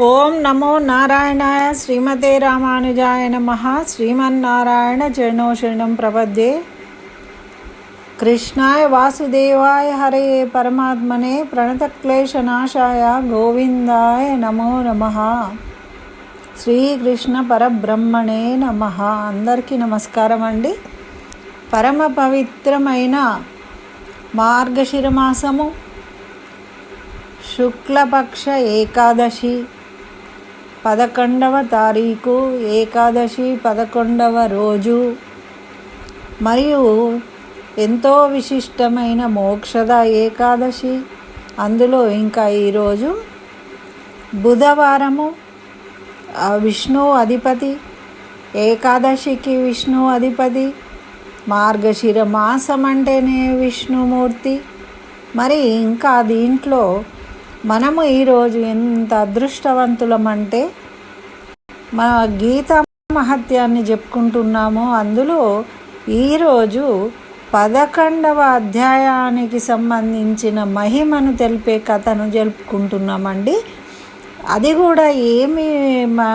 ఓం నమో నారాయణాయ శ్రీమతే రామానుజాయ నమ. శ్రీమన్నారాయణ చరణోషణం ప్రపద్యే. కృష్ణాయ వాసుదేవాయ హరే పరమాత్మనే. ప్రణతక్లేశనాశాయ గోవిందాయ నమో నమ. శ్రీకృష్ణ పరబ్రహ్మణే నమ. అందరికీ నమస్కారం అండి. పరమ పవిత్రమైన మార్గశిర మాసము శుక్లపక్ష ఏకాదశి. పదకొండవ తారీఖు ఏకాదశి పదకొండవ రోజు. మరియు ఎంతో విశిష్టమైన మోక్షద ఏకాదశి. అందులో ఇంకా ఈరోజు బుధవారము ఆ విష్ణు అధిపతి. ఏకాదశికి విష్ణు అధిపతి. మార్గశిర మాసం అంటేనే విష్ణుమూర్తి. మరి ఇంకా దీంట్లో మనము ఈరోజు ఎంత అదృష్టవంతులమంటే మన గీత మహత్యాన్ని చెప్పుకుంటున్నామో అందులో ఈరోజు పదకొండవ అధ్యాయానికి సంబంధించిన మహిమను తెలిపే కథను జరుపుకుంటున్నామండి. అది కూడా ఏమి మా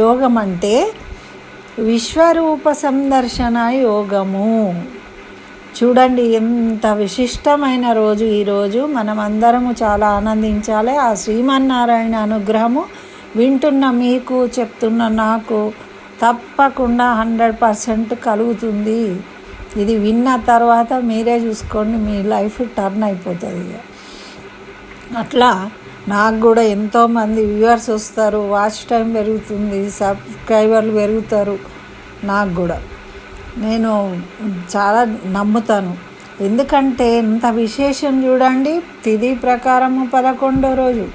యోగం అంటే విశ్వరూప సందర్శన యోగము. చూడండి ఎంత విశిష్టమైన రోజు ఈరోజు మనం అందరము చాలా ఆనందించాలి. ఆ శ్రీమన్నారాయణ అనుగ్రహము వింటున్న మీకు చెప్తున్న నాకు తప్పకుండా హండ్రెడ్ పర్సెంట్ కలుగుతుంది. ఇది విన్న తర్వాత మీరే చూసుకోండి మీ లైఫ్ టర్న్ అయిపోతుంది ఇక. అట్లా నాకు కూడా ఎంతోమంది వ్యూవర్స్ వస్తారు వాచ్ టైం పెరుగుతుంది సబ్స్క్రైబర్లు పెరుగుతారు నాకు కూడా. నేను చాలా నమ్ముతాను. ఎందుకంటే ఇంత విశేషం చూడండి తిది ప్రకారము పదకొండో రోజు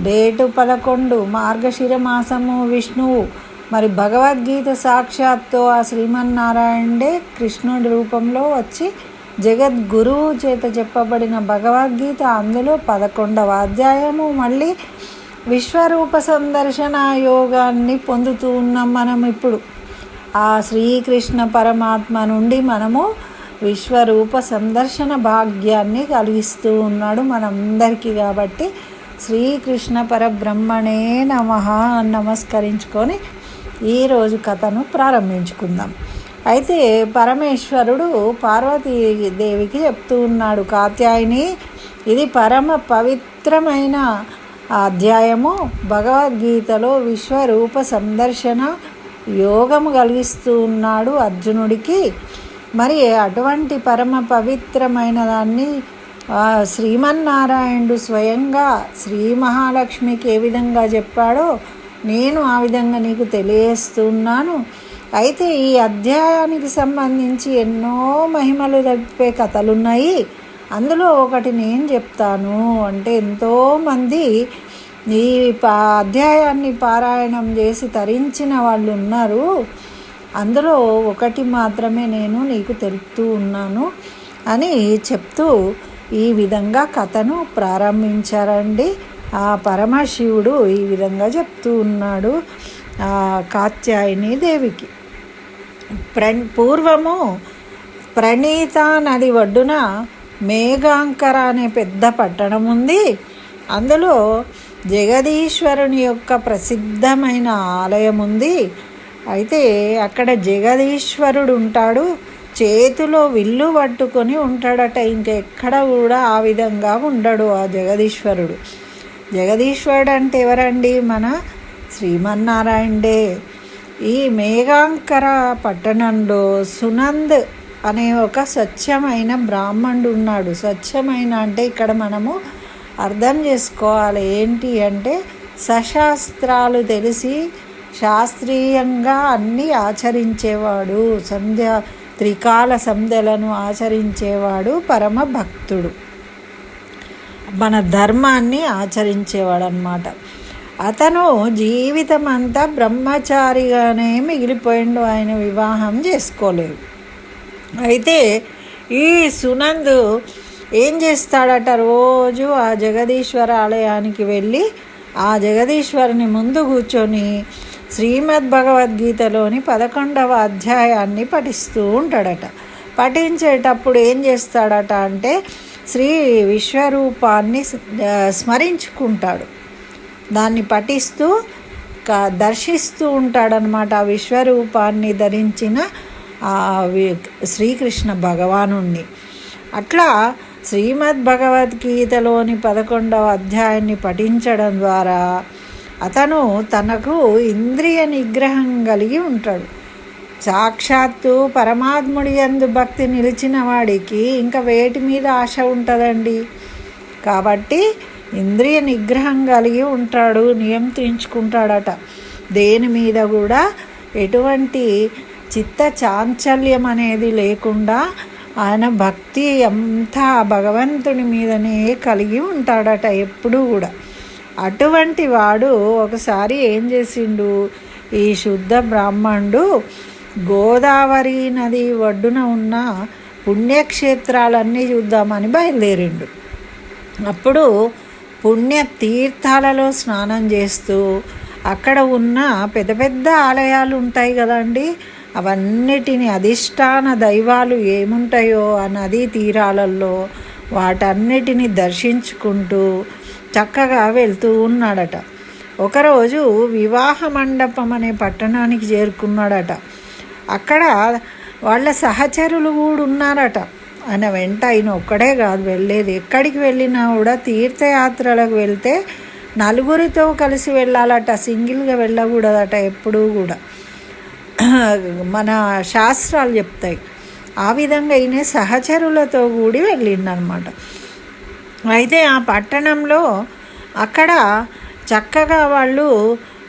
డేటు పదకొండు మార్గశిర మాసము విష్ణువు. మరి భగవద్గీత సాక్షాత్తు ఆ శ్రీమన్నారాయణే కృష్ణుడి రూపంలో వచ్చి జగద్గురువు చేత చెప్పబడిన భగవద్గీత అందులో పదకొండవ అధ్యాయము. మళ్ళీ విశ్వరూప సందర్శన యోగాన్ని పొందుతూ ఉన్నాం మనం ఇప్పుడు. ఆ శ్రీకృష్ణ పరమాత్మ నుండి మనము విశ్వరూప సందర్శన భాగ్యాన్ని కలిగిస్తూ ఉన్నాడు మనందరికీ కాబట్టి శ్రీకృష్ణ పరబ్రహ్మణే నమ నమస్కరించుకొని ఈరోజు కథను ప్రారంభించుకుందాం. అయితే పరమేశ్వరుడు పార్వతీదేవికి చెప్తూ ఉన్నాడు కాత్యాయని ఇది పరమ పవిత్రమైన అధ్యాయము. భగవద్గీతలో విశ్వరూప సందర్శన యోగము కలిగిస్తూ ఉన్నాడు అర్జునుడికి. మరి అటువంటి పరమ పవిత్రమైన దాన్ని శ్రీమన్నారాయణుడు స్వయంగా శ్రీ మహాలక్ష్మికి ఏ విధంగా చెప్పాడో నేను ఆ విధంగా నీకు తెలియజేస్తున్నాను. అయితే ఈ అధ్యాయానికి సంబంధించి ఎన్నో మహిమలు తెలిపే కథలున్నాయి. అందులో ఒకటి నేను చెప్తాను. అంటే ఎంతోమంది ఈ అధ్యాయాన్ని పారాయణం చేసి తరించిన వాళ్ళు ఉన్నారు అందులో ఒకటి మాత్రమే నేను నీకు తెలుపుతూ ఉన్నాను అని చెప్తూ ఈ విధంగా కథను ప్రారంభించారండి. ఆ పరమశివుడు ఈ విధంగా చెప్తూ ఉన్నాడు ఆ కాత్యాయని దేవికి. ప్ర పూర్వము ప్రణీత నది ఒడ్డున మేఘాంకర అనే పెద్ద పట్టణం ఉంది అందులో జగదీశ్వరుని యొక్క ప్రసిద్ధమైన ఆలయం ఉంది. అయితే అక్కడ జగదీశ్వరుడు ఉంటాడు. చేతిలో విల్లు పట్టుకొని ఉంటాడట. ఇంకెక్కడ కూడా ఆ విధంగా ఉండడు ఆ జగదీశ్వరుడు. జగదీశ్వరుడు అంటే ఎవరండి? మన శ్రీమన్నారాయణే ఈ మేఘాంకర పట్టణంలో సునంద్ అనే ఒక స్వచ్ఛమైన బ్రాహ్మణుడు ఉన్నాడు. స్వచ్ఛమైన అంటే ఇక్కడ మనము అర్థం చేసుకోవాలి. ఏంటి అంటే సశాస్త్రాలు తెలిసి శాస్త్రీయంగా అన్నీ ఆచరించేవాడు. సంధ్య త్రికాల సంధ్యలను ఆచరించేవాడు పరమ భక్తుడు. మన ధర్మాన్ని ఆచరించేవాడు అనమాట అతను జీవితం అంతా బ్రహ్మచారిగానే మిగిలిపోయిండు. ఆయన వివాహం చేసుకోలేదు. అయితే ఈ సునందు ఏం చేస్తాడట రోజు ఆ జగదీశ్వర ఆలయానికి వెళ్ళి ఆ జగదీశ్వరుని ముందు కూర్చొని శ్రీమద్ భగవద్గీతలోని పదకొండవ అధ్యాయాన్ని పఠిస్తూ ఉంటాడట. పఠించేటప్పుడు ఏం చేస్తాడట అంటే శ్రీ విశ్వరూపాన్ని స్మరించుకుంటాడు. దాన్ని పఠిస్తూ క- దర్శిస్తూ ఉంటాడనమాట ఆ విశ్వరూపాన్ని ధరించిన ఆ శ్రీకృష్ణ భగవానుణ్ణి. అట్లా శ్రీమద్ భగవద్గీతలోని పదకొండవ అధ్యాయాన్ని పఠించడం ద్వారా అతను తనకు ఇంద్రియ నిగ్రహం కలిగి ఉంటాడు. సాక్షాత్తు పరమాత్ముడి యందు భక్తి నిలిచిన వాడికి ఇంకా వేటి మీద ఆశ ఉంటుందండి. కాబట్టి ఇంద్రియ నిగ్రహం కలిగి ఉంటాడు నియంత్రించుకుంటాడట. దేని మీద కూడా ఎటువంటి చిత్త చాంచల్యం అనేది లేకుండా ఆయన భక్తి అంతా భగవంతుని మీదనే కలిగి ఉంటాడట ఎప్పుడూ కూడా. అటువంటి వాడు ఒకసారి ఏం చేసిండు? ఈ శుద్ధ బ్రాహ్మణుడు గోదావరి నది ఒడ్డున ఉన్న పుణ్యక్షేత్రాలన్నీ చూద్దామని బయలుదేరిండు. అప్పుడు పుణ్య తీర్థాలలో స్నానం చేస్తూ అక్కడ ఉన్న పెద్ద పెద్ద ఆలయాలు ఉంటాయి కదండీ. అవన్నిటిని అధిష్టాన దైవాలు ఏముంటాయో ఆ నదీ తీరాలలో వాటన్నిటిని దర్శించుకుంటూ చక్కగా వెళ్తూ ఉన్నాడట. ఒకరోజు వివాహ మండపం అనే పట్టణానికి చేరుకున్నాడట. అక్కడ వాళ్ళ సహచరులు కూడా ఉన్నారట. ఆయన వెంట ఆయన ఒక్కడే కాదు వెళ్ళేది. ఎక్కడికి వెళ్ళినా కూడా తీర్థయాత్రలకు వెళ్తే నలుగురితో కలిసి వెళ్ళాలట. సింగిల్గా వెళ్ళకూడదట ఎప్పుడూ కూడా. మన శాస్త్రాలు చెప్తాయి. ఆ విధంగా ఈయన సహచరులతో కూడి వెళ్ళిండనమాట. అయితే ఆ పట్టణంలో అక్కడ చక్కగా వాళ్ళు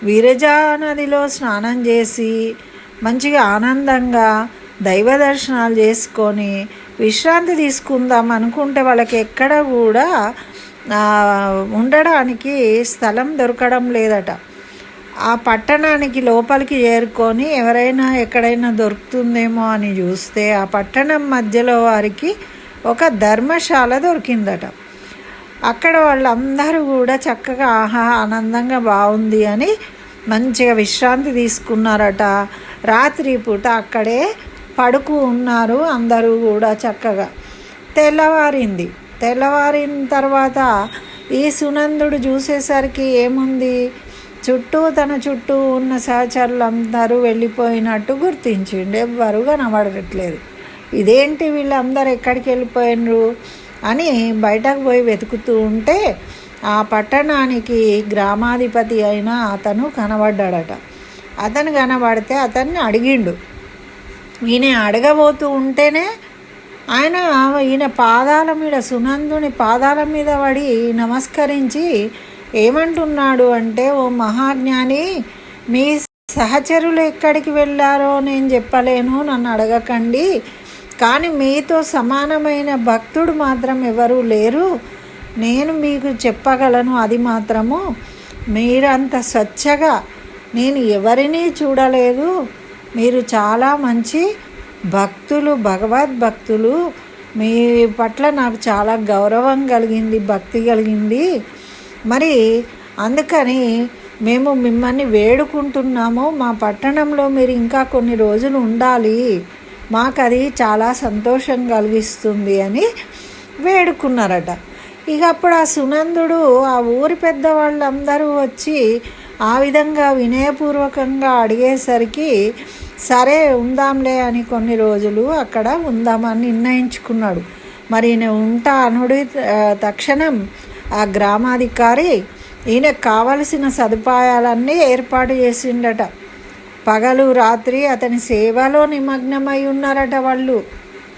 విరజా నదిలో స్నానం చేసి మంచిగా ఆనందంగా దైవ దర్శనాలు చేసుకొని విశ్రాంతి తీసుకుందాం అనుకుంటే వాళ్ళకి ఎక్కడ కూడా ఉండడానికి స్థలం దొరకడం లేదట. ఆ పట్టణానికి లోపలికి చేరుకొని ఎవరైనా ఎక్కడైనా దొరుకుతుందేమో అని చూస్తే ఆ పట్టణం మధ్యలో వారికి ఒక ధర్మశాల దొరికిందట. అక్కడ వాళ్ళందరూ కూడా చక్కగా ఆహా ఆనందంగా బాగుంది అని మంచిగా విశ్రాంతి తీసుకున్నారట. రాత్రి పూట అక్కడే పడుకు ఉన్నారు అందరూ కూడా చక్కగా. తెల్లవారింది. తెల్లవారిన తర్వాత ఈ సునందుడు చూసేసరికి ఏముంది? చుట్టూ తన చుట్టూ ఉన్న సహచరులందరూ వెళ్ళిపోయినట్టు గుర్తించిండు. ఎవ్వరు కనబడట్లేదు. ఇదేంటి వీళ్ళందరూ ఎక్కడికి వెళ్ళిపోయినరు అని బయటకు పోయి వెతుకుతూ ఉంటే ఆ పట్టణానికి గ్రామాధిపతి అయిన అతను కనబడ్డాడట. అతను కనబడితే అతన్ని అడిగిండు. ఈయన అడగబోతూ ఉంటేనే ఆయన ఈయన పాదాల మీద సునందుని పాదాల మీద పడి నమస్కరించి ఏమంటున్నాడు అంటే ఓ మహాజ్ఞాని మీ సహచరులు ఎక్కడికి వెళ్ళారో నేను చెప్పలేను నన్ను అడగకండి. కానీ మీతో సమానమైన భక్తుడు మాత్రం ఎవరూ లేరు. నేను మీకు చెప్పగలను అది మాత్రము. మీరంత స్వచ్ఛగా నేను ఎవరినీ చూడలేదు. మీరు చాలా మంచి భక్తులు భగవద్భక్తులు మీ పట్ల నాకు చాలా గౌరవం కలిగింది భక్తి కలిగింది. మరి అందుకని మేము మిమ్మల్ని వేడుకుంటున్నాము. మా పట్టణంలో మీరు ఇంకా కొన్ని రోజులు ఉండాలి. మాకు అది చాలా సంతోషం కలిగిస్తుంది అని వేడుకున్నారట. ఇక అప్పుడు ఆ సునందుడు ఆ ఊరి పెద్దవాళ్ళందరూ వచ్చి ఆ విధంగా వినయపూర్వకంగా అడిగేసరికి సరే ఉందాంలే అని కొన్ని రోజులు అక్కడ ఉందామని నిర్ణయించుకున్నాడు. మరి ఈయన ఉంటా అనుడి తక్షణం ఆ గ్రామాధికారి ఈయన కావలసిన సదుపాయాలన్నీ ఏర్పాటు చేసిండట. పగలు రాత్రి అతని సేవలో నిమగ్నమై ఉన్నారట వాళ్ళు.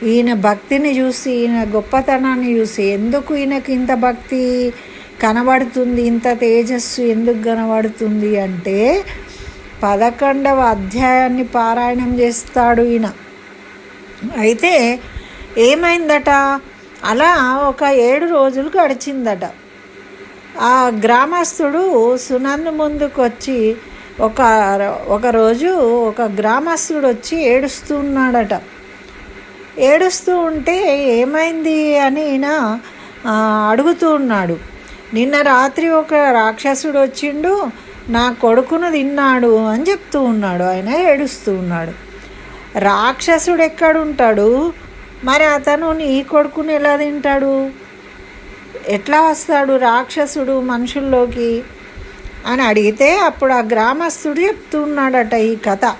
ఈయన భక్తిని చూసి ఈయన గొప్పతనాన్ని చూసి ఎందుకు ఈయనకి ఇంత భక్తి కనబడుతుంది ఇంత తేజస్సు ఎందుకు కనబడుతుంది అంటే పదకొండవ అధ్యాయాన్ని పారాయణం చేస్తాడు ఈయన. అయితే ఏమైందట? అలా ఒక ఏడు రోజులు గడిచిందట. ఆ గ్రామస్తుడు సునందు ముందుకు వచ్చి ఒక ఒకరోజు ఒక గ్రామస్తుడు వచ్చి ఏడుస్తున్నాడట. ఏడుస్తూ ఉంటే ఏమైంది అని ఈయన అడుగుతూ ఉన్నాడు. నిన్న రాత్రి ఒక రాక్షసుడు వచ్చిండు నా కొడుకును తిన్నాడు అని చెప్తూ ఉన్నాడు. ఆయన ఏడుస్తూ ఉన్నాడు. రాక్షసుడు ఎక్కడుంటాడు మరి అతను నీ కొడుకుని ఎలా తింటాడు? ఎట్లా వస్తాడు రాక్షసుడు మనుషుల్లోకి అని అడిగితే అప్పుడు ఆ గ్రామస్తుడు చెప్తున్నాడట ఈ కథ.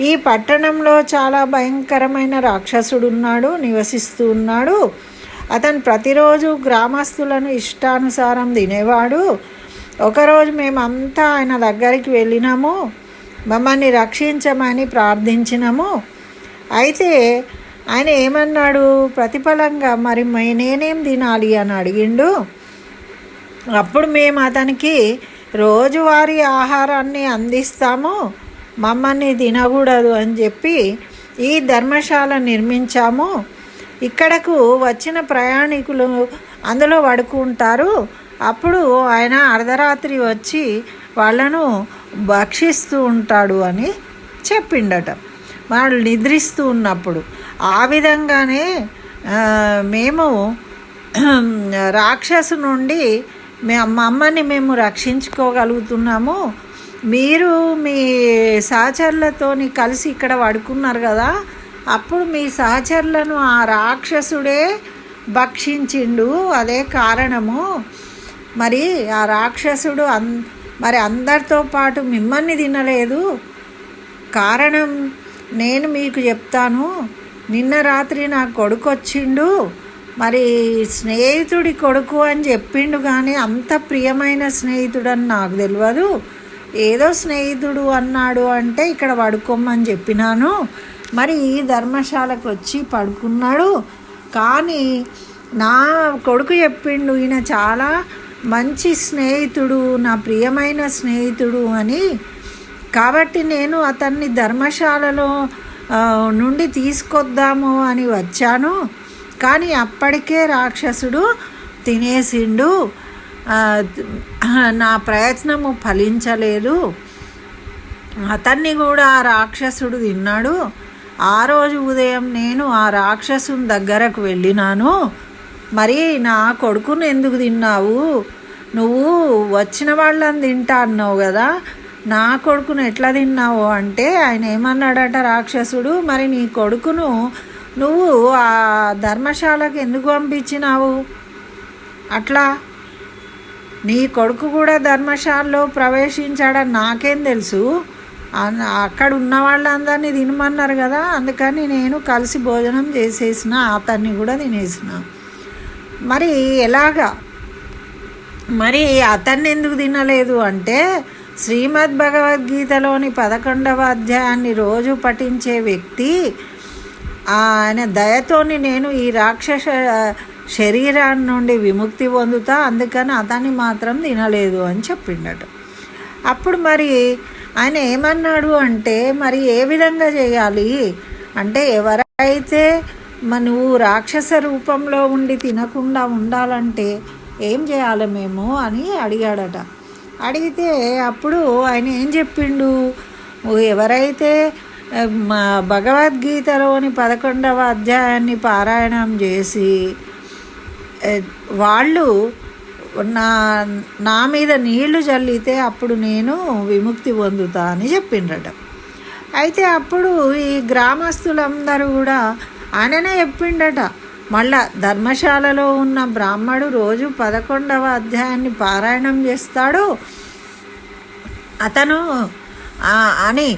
ఈ పట్టణంలో చాలా భయంకరమైన రాక్షసుడు ఉన్నాడు నివసిస్తూ ఉన్నాడు. అతను ప్రతిరోజు గ్రామస్తులను ఇష్టానుసారం తినేవాడు. ఒకరోజు మేమంతా ఆయన దగ్గరికి వెళ్ళినాము. మమ్మల్ని రక్షించమని ప్రార్థించినాము. అయితే ఆయన ఏమన్నాడు? ప్రతిఫలంగా మరి నేనేం తినాలి అని అడిగిండు. అప్పుడు మేము అతనికి రోజువారీ ఆహారాన్ని అందిస్తాము మమ్మల్ని తినకూడదు అని చెప్పి ఈ ధర్మశాల నిర్మించాము. ఇక్కడకు వచ్చిన ప్రయాణికులు అందులో పడుకుంటారు. అప్పుడు ఆయన అర్ధరాత్రి వచ్చి వాళ్ళను భక్షిస్తూ ఉంటాడు అని చెప్పిండట. వాళ్ళు నిద్రిస్తూ ఉన్నప్పుడు ఆ విధంగానే మేము రాక్షసు నుండి మే మమ్మల్ని మేము రక్షించుకోగలుగుతున్నాము. మీరు మీ సహచరులతోని కలిసి ఇక్కడ పడుకున్నారు కదా అప్పుడు మీ సహచరులను ఆ రాక్షసుడే భక్షించిండు. అదే కారణము. మరి ఆ రాక్షసుడు అన్ మరి అందరితో పాటు మిమ్మల్ని తినలేదు. కారణం నేను మీకు చెప్తాను. నిన్న రాత్రి నా కొడుకు వచ్చిండు. మరి స్నేహితుడి కొడుకు అని చెప్పిండు కానీ అంత ప్రియమైన స్నేహితుడు అని నాకు తెలియదు ఏదో స్నేహితుడు అన్నాడు అంటే ఇక్కడ పడుకోమని చెప్పినాను. మరి ఈ ధర్మశాలకు వచ్చి పడుకున్నాడు. కానీ నా కొడుకు చెప్పిండు ఈయన చాలా మంచి స్నేహితుడు నా ప్రియమైన స్నేహితుడు అని. కాబట్టి నేను అతన్ని ధర్మశాలలో నుండి తీసుకొద్దాము అని వచ్చాను. కానీ అప్పటికే రాక్షసుడు తినేసిండు. నా ప్రయత్నము ఫలించలేదు. అతన్ని కూడా ఆ రాక్షసుడు తిన్నాడు. ఆ రోజు ఉదయం నేను ఆ రాక్షసుని దగ్గరకు వెళ్ళినాను. మరి నా కొడుకును ఎందుకు తిన్నావు? నువ్వు వచ్చిన వాళ్ళని తింటా అన్నావు కదా. నా కొడుకును ఎట్లా తిన్నావు అంటే ఆయన ఏమన్నాడట రాక్షసుడు మరి నీ కొడుకును నువ్వు ఆ ధర్మశాలకు ఎందుకు పంపించినావు? అట్లా? నీ కొడుకు కూడా ధర్మశాలలో ప్రవేశించాడని నాకేం తెలుసు. అక్కడ ఉన్న వాళ్ళందరినీ తినమన్నారు కదా అందుకని నేను కలిసి భోజనం చేసేసిన అతన్ని కూడా తినేసిన. మరి ఎలాగా? మరి అతన్ని ఎందుకు తినలేదు అంటే శ్రీమద్ భగవద్గీతలోని పదకొండవ అధ్యాయాన్ని రోజు పఠించే వ్యక్తి ఆయన దయతోని నేను ఈ రాక్షస శరీరాన్ని నుండి విముక్తి పొందుతా అందుకని అతన్ని మాత్రం తినలేదు అని చెప్పిండట. అప్పుడు మరి ఆయన ఏమన్నాడు అంటే మరి ఏ విధంగా చేయాలి? అంటే ఎవరైతే నువ్వు రాక్షస రూపంలో ఉండి తినకుండా ఉండాలంటే ఏం చేయాలి మేము అని అడిగాడట. అడిగితే అప్పుడు ఆయన ఏం చెప్పిండు? ఎవరైతే మా భగవద్గీతలోని పదకొండవ అధ్యాయాన్ని పారాయణం చేసి వాళ్ళు నా నా మీద నీళ్ళు చల్లితే అప్పుడు నేను విముక్తి పొందుతా అని చెప్పిండట అయితే అప్పుడు ఈ గ్రామస్తులందరూ కూడా ఆయననే చెప్పిండట. మళ్ళా ధర్మశాలలో ఉన్న బ్రాహ్మడు రోజు పదకొండవ అధ్యాయాన్ని పారాయణం చేస్తాడు. అతను అని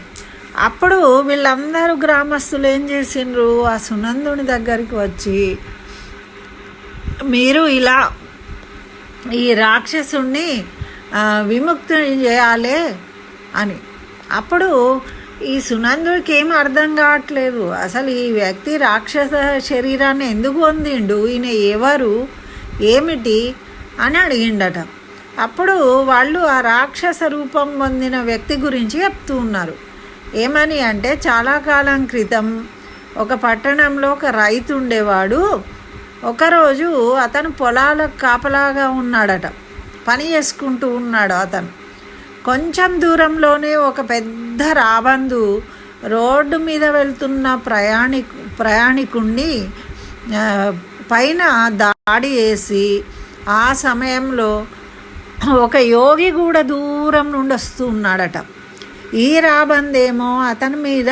అప్పుడు వీళ్ళందరూ గ్రామస్తులు ఏం చేసిండ్రు? ఆ సునందుని దగ్గరికి వచ్చి మీరు ఇలా ఈ రాక్షసుణ్ణి విముక్తి విముక్తుని చేయాలి అని. అప్పుడు ఈ సునందుడికి ఏం అర్థం కావట్లేదు. అసలు ఈ వ్యక్తి రాక్షస శరీరాన్ని ఎందుకు పొందిండు? ఈయన ఎవరు? ఏమిటి? అని అడిగిండట. అప్పుడు వాళ్ళు ఆ రాక్షస రూపం పొందిన వ్యక్తి గురించి చెప్తూ ఉన్నారు. ఏమని అంటే చాలా కాలం క్రితం ఒక పట్టణంలో ఒక రైతు ఉండేవాడు. ఒకరోజు అతను పొలాలకు కాపలాగా ఉన్నాడట. పని చేసుకుంటూ ఉన్నాడు అతను. కొంచెం దూరంలోనే ఒక పెద్ద రాబందు రోడ్డు మీద వెళ్తున్న ప్రయాణి ప్రయాణికుణ్ణి పైన దాడి చేసి ఆ సమయంలో ఒక యోగి కూడా దూరం నుండి వస్తూ ఉన్నాడట. ఈ రాబందేమో అతని మీద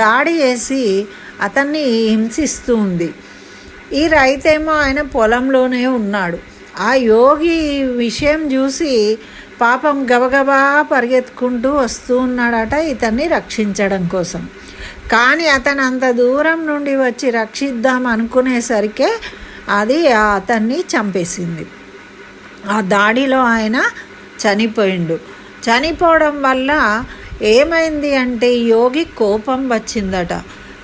దాడి చేసి అతన్ని హింసిస్తూ ఉంది. ఈ రైతేమో ఆయన పొలంలోనే ఉన్నాడు. ఆ యోగి విషయం చూసి పాపం గబగబా పరిగెత్తుకుంటూ వస్తూ ఉన్నాడట ఇతన్ని రక్షించడం కోసం. కానీ అతను అంత దూరం నుండి వచ్చి రక్షిద్దాం అనుకునేసరికే అది అతన్ని చంపేసింది. ఆ దాడిలో ఆయన చనిపోయిండు. చనిపోవడం వల్ల ఏమైంది అంటే యోగి కోపం వచ్చిందట.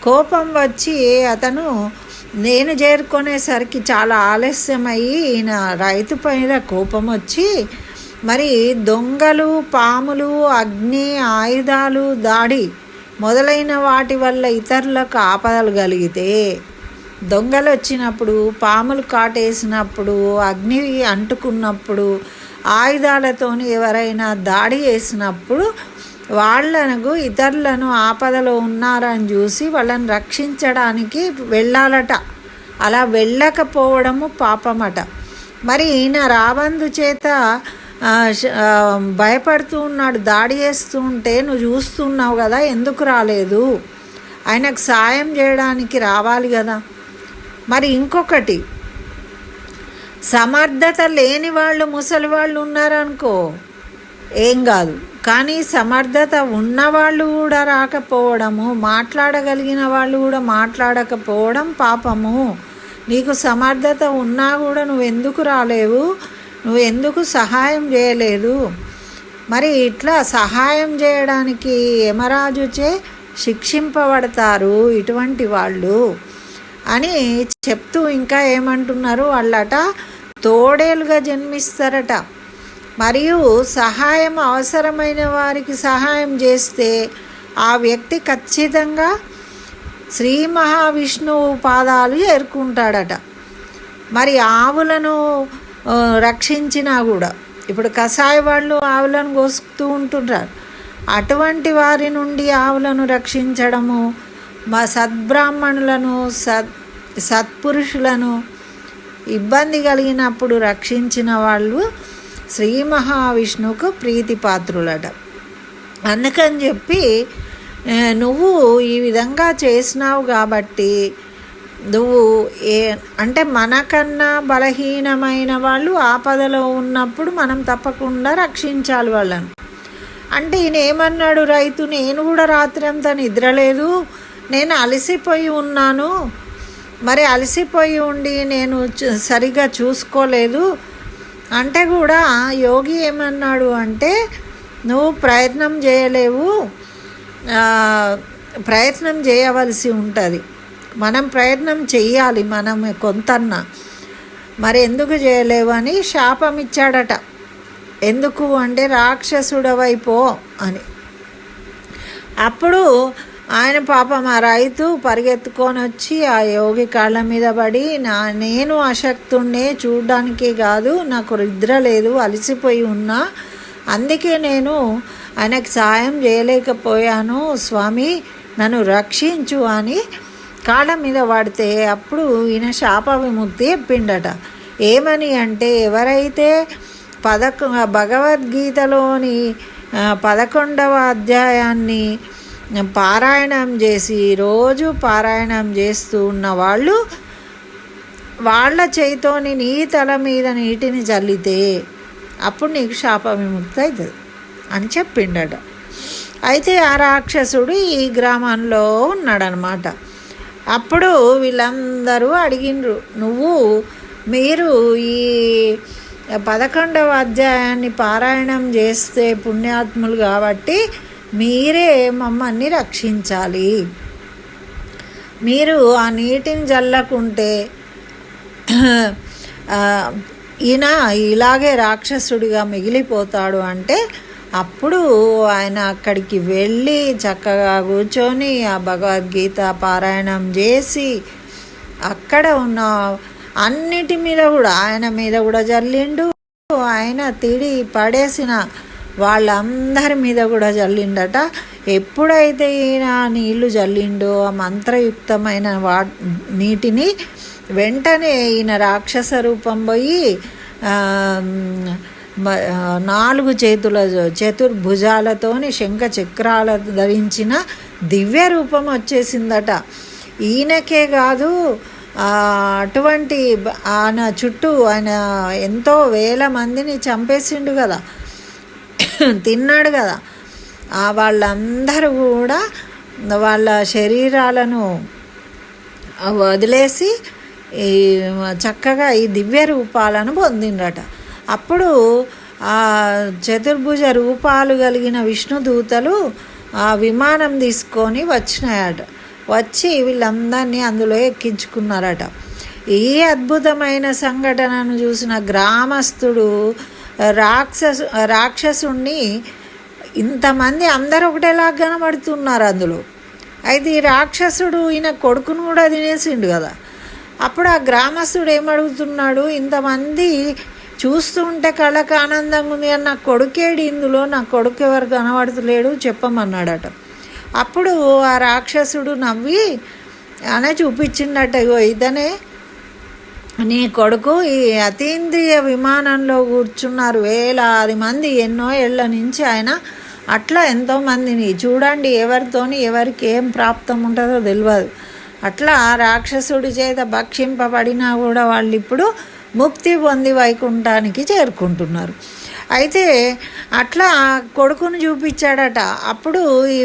కోపం వచ్చి అతను నేను చేరుకునేసరికి చాలా ఆలస్యమయ్యి ఈయన రైతు పైన కోపం వచ్చి మరి దొంగలు పాములు అగ్ని ఆయుధాలు దాడి మొదలైన వాటి వల్ల ఇతరులకు ఆపదలు కలిగితే దొంగలు వచ్చినప్పుడు పాములు కాటేసినప్పుడు అగ్ని అంటుకున్నప్పుడు ఆయుధాలతోని ఎవరైనా దాడి చేసినప్పుడు వాళ్ళను ఇతరులను ఆపదలో ఉన్నారని చూసి వాళ్ళని రక్షించడానికి వెళ్ళాలట. అలా వెళ్ళకపోవడము పాపమట. మరి ఈయన రాబందు చేత భయపడుతూ ఉన్నాడు దాడి చేస్తూ ఉంటే నువ్వు చూస్తున్నావు కదా ఎందుకు రాలేదు? ఆయనకు సాయం చేయడానికి రావాలి కదా. మరి ఇంకొకటి సమర్థత లేని వాళ్ళు ముసలి వాళ్ళు ఉన్నారనుకో ఏం కాదు. కానీ సమర్థత ఉన్నవాళ్ళు కూడా రాకపోవడము మాట్లాడగలిగిన వాళ్ళు కూడా మాట్లాడకపోవడం పాపము. నీకు సమర్థత ఉన్నా కూడా నువ్వు ఎందుకు రాలేవు? నువ్వు ఎందుకు సహాయం చేయలేదు? మరి ఇట్లా సహాయం చేయడానికి యమరాజుచే శిక్షింపబడతారు ఇటువంటి వాళ్ళు అని చెప్తూ ఇంకా ఏమంటున్నారు వాళ్ళట? తోడేలుగా జన్మిస్తారట. మరియు సహాయం అవసరమైన వారికి సహాయం చేస్తే ఆ వ్యక్తి ఖచ్చితంగా శ్రీ మహావిష్ణువు పాదాలు చేరుకుంటాడట మరి ఆవులను రక్షించినా కూడా. ఇప్పుడు కషాయ వాళ్ళు ఆవులను కోసుకుతూ ఉంటుంటారు అటువంటి వారి నుండి ఆవులను రక్షించడము మా సద్బ్రాహ్మణులను సత్ సత్పురుషులను ఇబ్బంది కలిగినప్పుడు రక్షించిన వాళ్ళు శ్రీ మహావిష్ణువుకు ప్రీతిపాత్రులట. అందుకని చెప్పి నువ్వు ఈ విధంగా చేసినావు కాబట్టి నువ్వు ఏ అంటే మనకన్నా బలహీనమైన వాళ్ళు ఆపదలో ఉన్నప్పుడు మనం తప్పకుండా రక్షించాలి వాళ్ళని. అంటే ఈయన ఏమన్నాడు రైతు నేను కూడా రాత్రి అంతా నిద్రలేదు. నేను అలసిపోయి ఉన్నాను. మరి అలసిపోయి ఉండి నేను సరిగా చూసుకోలేదు. అంటే కూడా యోగి ఏమన్నాడు అంటే నువ్వు ప్రయత్నం చేయలేవు. ప్రయత్నం చేయవలసి ఉంటుంది. మనం ప్రయత్నం చెయ్యాలి మనం కొంతన్నా. మరి ఎందుకు చేయలేవని శాపం ఇచ్చాడట. ఎందుకు అంటే రాక్షసుడవైపో అని. అప్పుడు ఆయన పాపం ఆ రైతు పరిగెత్తుకొని వచ్చి ఆ యోగి కాళ్ళ మీద పడి నా నేను అశక్తుండే చూడడానికి కాదు నాకు నిద్ర లేదు అలసిపోయి ఉన్నా. అందుకే నేను ఆయనకు సాయం చేయలేకపోయాను స్వామి నన్ను రక్షించు అని కాళ్ళ మీద పడితే అప్పుడు ఈయన శాప విముక్తి చెప్పిండట. ఏమని అంటే ఎవరైతే పదకొ భగవద్గీతలోని పదకొండవ అధ్యాయాన్ని పారాయణం చేసి రోజు పారాయణం చేస్తూ ఉన్న వాళ్ళు వాళ్ళ చేతోని నీ తల మీద నీటిని చల్లితే అప్పుడు నీకు శాప విముక్తి అవుతుంది అని చెప్పిండట. అయితే ఆ రాక్షసుడు ఈ గ్రామంలో ఉన్నాడనమాట. అప్పుడు వీళ్ళందరూ అడిగిండ్రు నువ్వు మీరు ఈ పదకొండవ అధ్యాయాన్ని పారాయణం చేస్తే పుణ్యాత్ములు కాబట్టి మీరే మమ్మల్ని రక్షించాలి. మీరు ఆ నీటిని జల్లకుంటే ఈయన ఇలాగే రాక్షసుడిగా మిగిలిపోతాడు అంటే అప్పుడు ఆయన అక్కడికి వెళ్ళి చక్కగా కూర్చొని ఆ భగవద్గీత పారాయణం చేసి అక్కడ ఉన్న అన్నిటి మీద కూడా ఆయన మీద కూడా జల్లిండు. ఆయన తిడి పడేసిన వాళ్ళందరి మీద కూడా జల్లిండట. ఎప్పుడైతే ఈయన నీళ్ళు జల్లిండో ఆ మంత్రయుక్తమైన వా నీటిని వెంటనే ఈయన రాక్షస రూపం పోయి నాలుగు చేతుల చతుర్భుజాలతోని శంఖ చక్రాల ధరించిన దివ్య రూపం వచ్చేసిందట. ఈయనకే కాదు అటువంటి ఆయన చుట్టూ ఆయన ఎంతో వేల మందిని చంపేసిండు కదా. తిన్నాడు కదా. ఆ వాళ్ళందరూ కూడా వాళ్ళ శరీరాలను వదిలేసి ఈ చక్కగా ఈ దివ్య రూపాలను పొందిండట అప్పుడు ఆ చతుర్భుజ రూపాలు కలిగిన విష్ణు దూతలు ఆ విమానం తీసుకొని వచ్చినాయట. వచ్చి వీళ్ళందరినీ అందులో ఎక్కించుకున్నారట. ఈ అద్భుతమైన సంఘటనను చూసిన గ్రామస్తుడు రాక్షసు రాక్షసుణ్ణి ఇంతమంది అందరూ ఒకటేలా కనబడుతున్నారు అందులో. అయితే ఈ రాక్షసుడు ఈయన కొడుకును కూడా తినేసిండు కదా. అప్పుడు ఆ గ్రామస్తుడు ఏమడుగుతున్నాడు? ఇంతమంది చూస్తుంటే కళ్ళకు ఆనందంగా ఉంది అని నా కొడుకేడు ఇందులో నా కొడుకు ఎవరు కనబడతలేడు చెప్పమన్నాడట. అప్పుడు ఆ రాక్షసుడు నవ్వి అనే చూపించిండట ఇగో ఇదనే నీ కొడుకు ఈ అతీంద్రియ విమానంలో కూర్చున్నారు. వేలాది మంది ఎన్నో ఏళ్ళ నుంచి ఆయన అట్లా ఎంతోమందిని చూడండి ఎవరితోని ఎవరికి ఏం ప్రాప్తం ఉంటుందో తెలియదు అట్లా రాక్షసుడి చేత భక్షింపబడినా కూడా వాళ్ళు ఇప్పుడు ముక్తి పొంది వైకుంఠానికి చేరుకుంటున్నారు. అయితే అట్లా కొడుకును చూపించాడట. అప్పుడు ఈ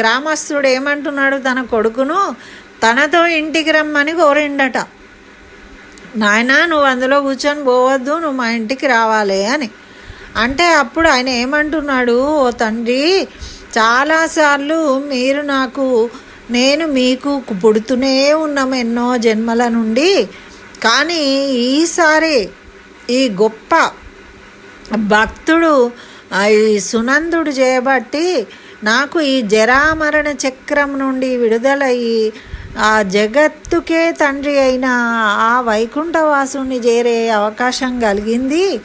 గ్రామస్తుడు ఏమంటున్నాడు? తన కొడుకును తనతో ఇంటికి రమ్మని కోరిండట. నాయన నువ్వు అందులో కూర్చొని పోవద్దు నువ్వు మా ఇంటికి రావాలి అని. అంటే అప్పుడు ఆయన ఏమంటున్నాడు? ఓ తండ్రి చాలాసార్లు మీరు నాకు నేను మీకు పుడుతూనే ఉన్నాం ఎన్నో జన్మల నుండి. కానీ ఈసారి ఈ గొప్ప భక్తుడు ఈ సునందుడు చేయబట్టి నాకు ఈ జరామరణ చక్రం నుండి విడుదలయ్యి ఆ జగత్తుకే తండ్రి అయిన ఆ వైకుంఠవాసుని చేరే అవకాశం కలిగింది.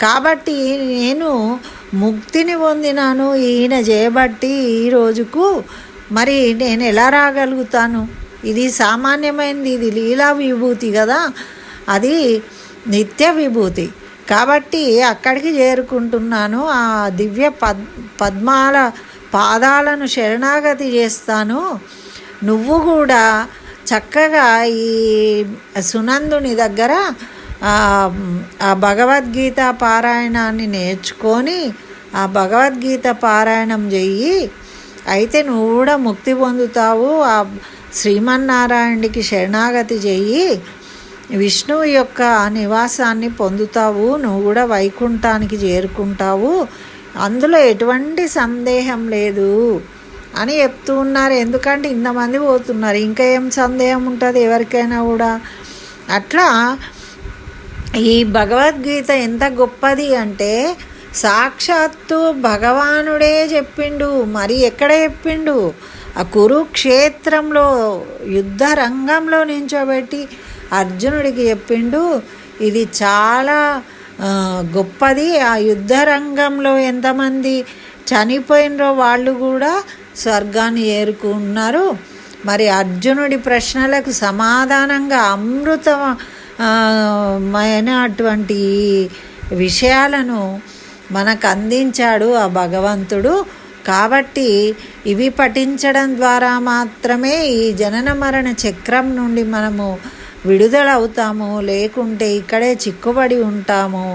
కాబట్టి నేను ముక్తిని పొందినాను ఈయన చేయబట్టి ఈ రోజుకు. మరి నేను ఎలా రాగలుగుతాను? ఇది సామాన్యమైనది ఇది లీలా విభూతి కదా. అది నిత్య విభూతి. కాబట్టి అక్కడికి చేరుకుంటున్నాను ఆ దివ్య పద్ పద్మాల పాదాలను శరణాగతి చేస్తాను. నువ్వు కూడా చక్కగా ఈ సునందుని దగ్గర ఆ భగవద్గీత పారాయణాన్ని నేర్చుకొని ఆ భగవద్గీత పారాయణం చెయ్యి. అయితే నువ్వు కూడా ముక్తి పొందుతావు ఆ శ్రీమన్నారాయణుడికి శరణాగతి చెయ్యి విష్ణువు యొక్క నివాసాన్ని పొందుతావు. నువ్వు కూడా వైకుంఠానికి చేరుకుంటావు. అందులో ఎటువంటి సందేహం లేదు అని చెప్తూ ఉన్నారు. ఎందుకంటే ఇంతమంది పోతున్నారు. ఇంకా ఏం సందేహం ఉంటుంది ఎవరికైనా కూడా? అట్లా ఈ భగవద్గీత ఎంత గొప్పది అంటే సాక్షాత్తు భగవానుడే చెప్పిండు. మరి ఎక్కడ చెప్పిండు? ఆ కురుక్షేత్రంలో యుద్ధ రంగంలో నించోబెట్టి అర్జునుడికి చెప్పిండు ఇది చాలా గొప్పది. ఆ యుద్ధ రంగంలో ఎంతమంది చనిపోయినరో వాళ్ళు కూడా స్వర్గాన్ని ఏరుకున్నారు మరి అర్జునుడి ప్రశ్నలకు సమాధానంగా అమృతమైనటువంటి విషయాలను మనకు అందించాడు ఆ భగవంతుడు. కాబట్టి ఇవి పఠించడం ద్వారా మాత్రమే ఈ జనన మరణ చక్రం నుండి మనము విడుదలవుతాము లేకుంటే ఇక్కడే చిక్కుబడి ఉంటాము.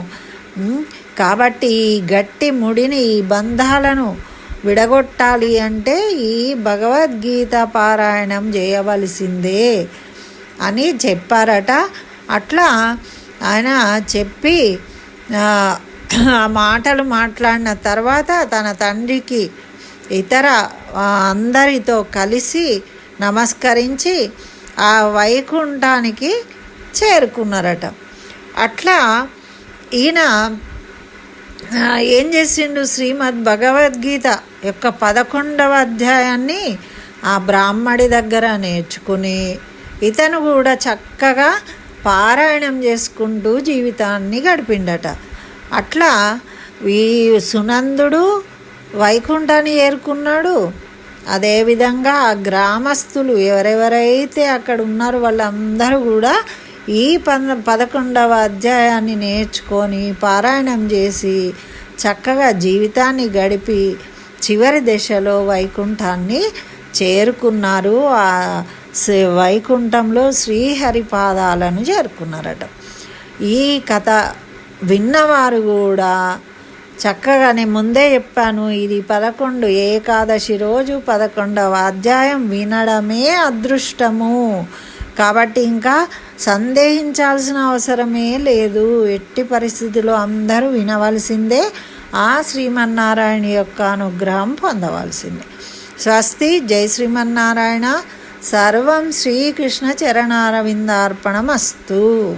కాబట్టి ఈ గట్టి ముడిని ఈ బంధాలను విడగొట్టాలి అంటే ఈ భగవద్గీత పారాయణం చేయవలసిందే అని చెప్పారట. అట్లా ఆయన చెప్పి ఆ మాటలు మాట్లాడిన తర్వాత తన తండ్రికి ఇతర అందరితో కలిసి నమస్కరించి ఆ వైకుంఠానికి చేరుకున్నారట. అట్లా ఈయన ఏం చేసిండు శ్రీమద్ భగవద్గీత యొక్క పదకొండవ అధ్యాయాన్ని ఆ బ్రాహ్మడి దగ్గర నేర్చుకుని ఇతను కూడా చక్కగా పారాయణం చేసుకుంటూ జీవితాన్ని గడిపిండట. అట్లా ఈ సునందుడు వైకుంఠాన్ని ఏరుకున్నాడు. అదేవిధంగా ఆ గ్రామస్తులు ఎవరెవరైతే అక్కడ ఉన్నారో వాళ్ళందరూ కూడా ఈ పద పదకొండవ అధ్యాయాన్ని నేర్చుకొని పారాయణం చేసి చక్కగా జీవితాన్ని గడిపి చివరి దశలో వైకుంఠాన్ని చేరుకున్నారు. ఆ వైకుంఠంలో శ్రీహరిపాదాలను చేరుకున్నారట. ఈ కథ విన్నవారు కూడా చక్కగా నేను ముందే చెప్పాను ఇది పదకొండు ఏకాదశి రోజు పదకొండవ అధ్యాయం వినడమే అదృష్టము. కాబట్టి ఇంకా సందేహించాల్సిన అవసరమే లేదు. ఎట్టి పరిస్థితిలో అందరూ వినవలసిందే. ఆ శ్రీమన్నారాయణ యొక్క అనుగ్రహం పొందవలసిందే. స్వస్తి. జై శ్రీమన్నారాయణ. సర్వం శ్రీకృష్ణ చరణారవిందార్పణమస్తు.